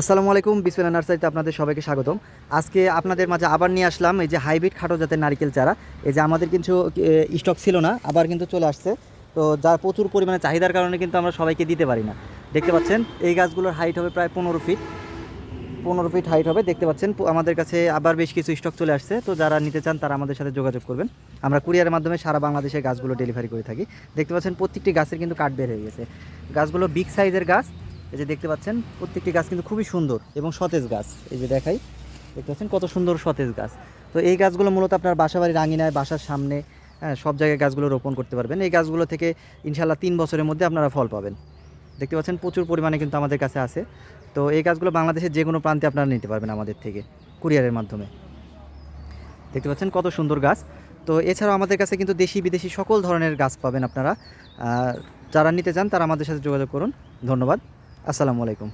আসসালামু আলাইকুম বিসমিল্লা নার্সারিতে আপনাদের সবাইকে স্বাগতম। আজকে আপনাদের মাঝে আবার নিয়ে আসলাম এই যে হাইব্রিড খাটো জাতের নারিকেল চারা। এই যে আমাদের কিছু স্টক ছিল না, আবার কিন্তু চলে আসছে। তো যার প্রচুর পরিমাণে চাহিদার কারণে কিন্তু আমরা সবাইকে দিতে পারি না। দেখতে পাচ্ছেন, এই গাছগুলোর হাইট হবে প্রায় পনেরো ফিট পনেরো ফিট হাইট হবে, দেখতে পাচ্ছেন আমাদের কাছে আবার বেশ কিছু স্টক চলে আসছে। তো যারা নিতে চান তারা আমাদের সাথে যোগাযোগ করবেন। আমরা কুরিয়ারের মাধ্যমে সারা বাংলাদেশে গাছগুলো ডেলিভারি করে থাকি। দেখতে পাচ্ছেন, প্রত্যেকটি গাছের কিন্তু কাঠ বের হয়ে গেছে। গাছগুলো বিগ সাইজের গাছ এই যে দেখতে পাচ্ছেন, প্রত্যেকটি গাছ কিন্তু খুবই সুন্দর এবং সতেজ গাছ। এই যে দেখাই, দেখতে পাচ্ছেন কত সুন্দর সতেজ গাছ। তো এই গাছগুলো মূলত আপনার বাসাবাড়ির আঙিনায় বাসার সামনে হ্যাঁ সব জায়গায় গাছগুলো রোপণ করতে পারবেন। এই গাছগুলো থেকে ইনশাল্লাহ তিন বছরের মধ্যে আপনারা ফল পাবেন। দেখতে পাচ্ছেন প্রচুর পরিমাণে কিন্তু আমাদের কাছে আছে। তো এই গাছগুলো বাংলাদেশের যে কোনো প্রান্তে আপনারা নিতে পারবেন আমাদের থেকে, কুরিয়ারের মাধ্যমে। দেখতে পাচ্ছেন কত সুন্দর গাছ। তো এছাড়াও আমাদের কাছে কিন্তু দেশি বিদেশি সকল ধরনের গাছ পাবেন আপনারা। যারা নিতে চান তারা আমাদের সাথে যোগাযোগ করুন। ধন্যবাদ। আসসালামু আলাইকুম।